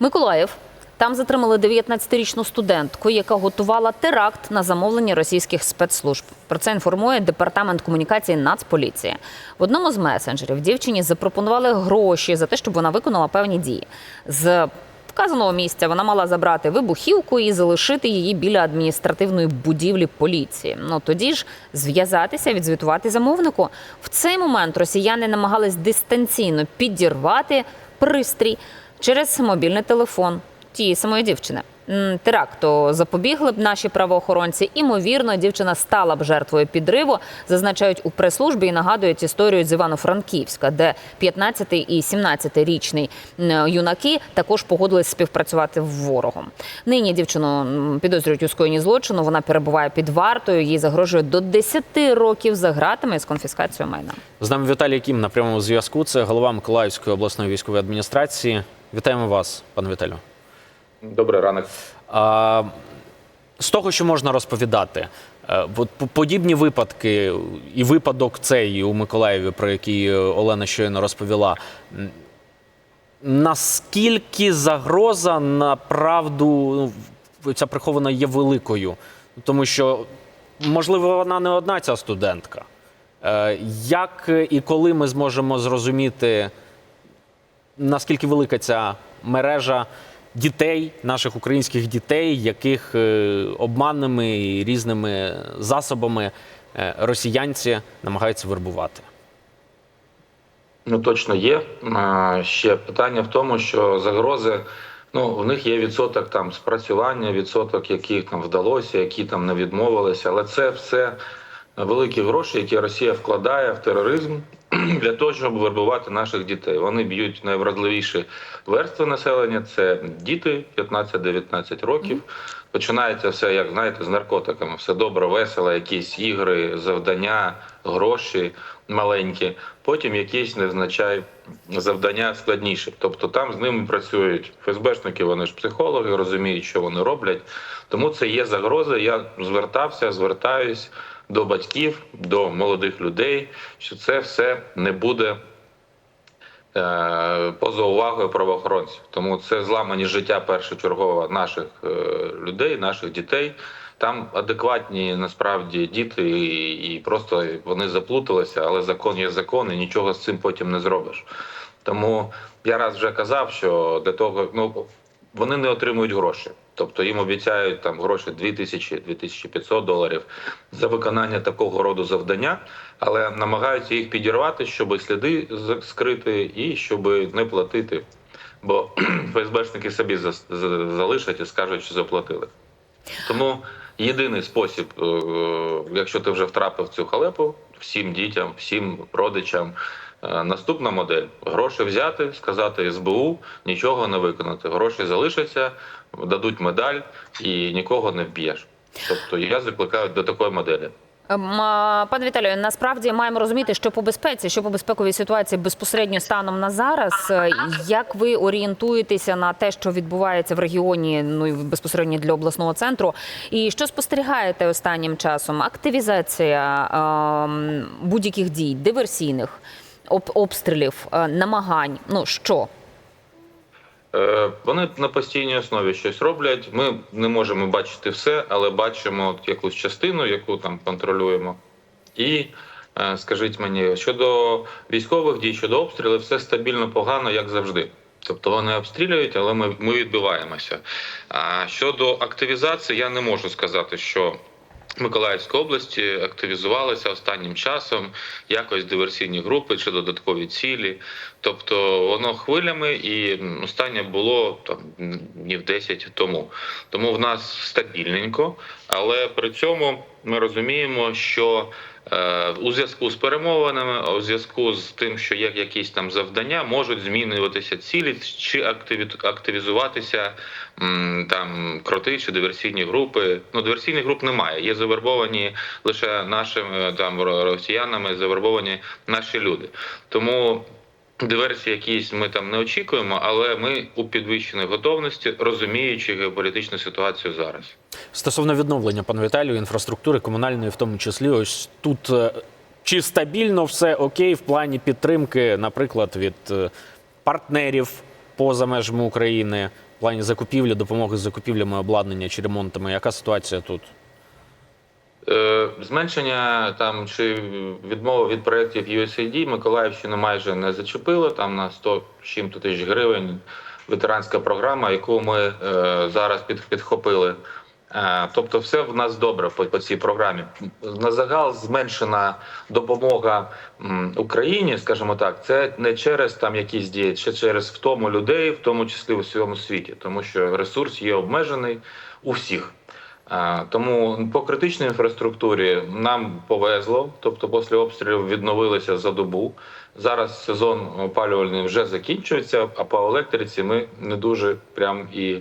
Миколаїв. Там затримали 19-річну студентку, яка готувала теракт на замовлення російських спецслужб. Про це інформує департамент комунікації Нацполіції. В одному з месенджерів дівчині запропонували гроші за те, щоб вона виконала певні дії. З вказаного місця вона мала забрати вибухівку і залишити її біля адміністративної будівлі поліції. Ну тоді ж зв'язатися, відзвітувати замовнику. В цей момент росіяни намагались дистанційно підірвати пристрій через мобільний телефон тієї самої дівчини. Теракту запобігли б наші правоохоронці. Імовірно, дівчина стала б жертвою підриву, зазначають у прес-службі і нагадують історію з Івано-Франківська, де 15 і 17-річний юнаки також погодились співпрацювати з ворогом. Нині дівчину підозрюють у скоєнні злочину. Вона перебуває під вартою. Їй загрожує до 10 років за ґратами з конфіскацією майна. З нами Віталій Кім на прямому зв'язку. Це голова Миколаївської обласної військової адміністрації. Вітаємо вас, пане Віталію. Добрий ранок. А, з того, що можна розповідати, е, подібні випадки, і випадок цей у Миколаєві, про який е, Олена щойно розповіла. Наскільки загроза направду ну, ця прихована є великою? Тому що, можливо, вона не одна ця студентка. Е, Як і коли ми зможемо зрозуміти, наскільки велика ця мережа дітей, наших українських дітей, яких е, обманними і різними засобами е, росіянці намагаються вербувати? Ну точно є. Ще питання в тому, що загрози. Ну, в них є відсоток там спрацювання, відсоток, яких там вдалося, які там не відмовилися. Але це все великі гроші, які Росія вкладає в тероризм для того, щоб вербувати наших дітей. Вони б'ють найвразливіші верстви населення. Це діти 15-19 років. Починається все, як знаєте, з наркотиками. Все добре, весело, якісь ігри, завдання, гроші маленькі. Потім якісь невзначай завдання складніші. Тобто там з ними працюють ФСБшники, вони ж психологи, розуміють, що вони роблять. Тому це є загроза. Я звертався, звертаюсь до батьків, до молодих людей, що це все не буде е, поза увагою правоохоронців. Тому це зламані життя першочергово наших е, людей, наших дітей. Там адекватні насправді діти, і, просто вони заплуталися, але закон є закон, і нічого з цим потім не зробиш. Тому я раз вже казав, що для того ну вони не отримують гроші. Тобто їм обіцяють там гроші 2000-2500 доларів за виконання такого роду завдання, але намагаються їх підірвати, щоб сліди скрити і щоб не платити. Бо ФСБшники собі за- за- залишать і скажуть, що заплатили. Тому єдиний спосіб, е, якщо ти вже втрапив цю халепу, всім дітям, всім родичам. Е, Наступна модель гроші взяти, сказати СБУ, нічого не виконати. Гроші залишаться, дадуть медаль і нікого не вб'єш. Тобто я закликаю до такої моделі. Ем, Пане Віталію, насправді маємо розуміти, що по безпеці, що по безпековій ситуації безпосередньо станом на зараз. е, Як ви орієнтуєтеся на те, що відбувається в регіоні, ну і безпосередньо для обласного центру? І що спостерігаєте останнім часом? Активізація ем, будь-яких дій, диверсійних обстрілів, е, намагань. Ну що? Е, Вони на постійній основі щось роблять. Ми не можемо бачити все, але бачимо якусь частину, яку там контролюємо. І е, скажіть мені, щодо військових дій, щодо обстрілів, все стабільно погано, як завжди. Тобто вони обстрілюють, але ми, ми відбиваємося. А щодо активізації, я не можу сказати, що Миколаївської області активізувалися останнім часом якось диверсійні групи чи додаткові цілі. Тобто воно хвилями, і останнє було там днів 10 тому. Тому в нас стабільненько, але при цьому ми розуміємо, що у зв'язку з перемовинами, у зв'язку з тим, що є якісь там завдання, можуть змінюватися цілі чи активі- активізуватися там кроти чи диверсійні групи. Ну диверсійних груп немає. Є завербовані лише нашими там росіянами, завербовані наші люди. Тому диверсії якісь ми там не очікуємо, але ми у підвищеній готовності, розуміючи геополітичну ситуацію зараз. Стосовно відновлення, пане Віталію, інфраструктури комунальної, в тому числі, ось тут е, чи стабільно все окей в плані підтримки, наприклад, від е, партнерів поза межами України, в плані закупівлі, допомоги з закупівлями обладнання чи ремонтами. Яка ситуація тут? Е, Зменшення там чи відмова від проєктів USAID Миколаївщину майже не зачепило. Там на 100 чим-то тисяч гривень ветеранська програма, яку ми е, зараз під, підхопили. Тобто, все в нас добре по, по цій програмі. На загал зменшена допомога Україні, скажімо так, це не через там якісь дії, чи через втому людей, в тому числі у всьому світі, тому що ресурс є обмежений у всіх. Тому по критичній інфраструктурі нам повезло, тобто після обстрілів відновилися за добу. Зараз сезон опалювальний вже закінчується, а по електриці ми не дуже прям і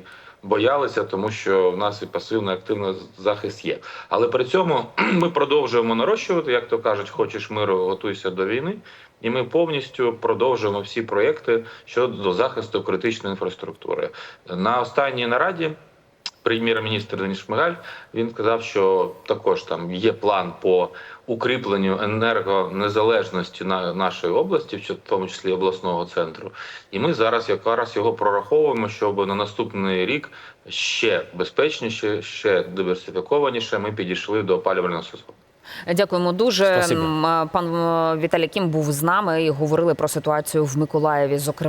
боялися, тому що в нас і пасивно активний захист є. Але при цьому ми продовжуємо нарощувати, як то кажуть, хочеш миру, готуйся до війни. І ми повністю продовжуємо всі проекти щодо захисту критичної інфраструктури. На останній нараді прем'єр-міністр Денис Шмигаль він сказав, що також там є план по укріпленню енергонезалежності на нашої області, в тому числі обласного центру. І ми зараз якраз його прораховуємо, щоб на наступний рік ще безпечніше, ще диверсифікованіше ми підійшли до опалювального сезону. Дякуємо дуже. Спасибо. Пан Віталій Кім був з нами і говорили про ситуацію в Миколаєві. Зокрема.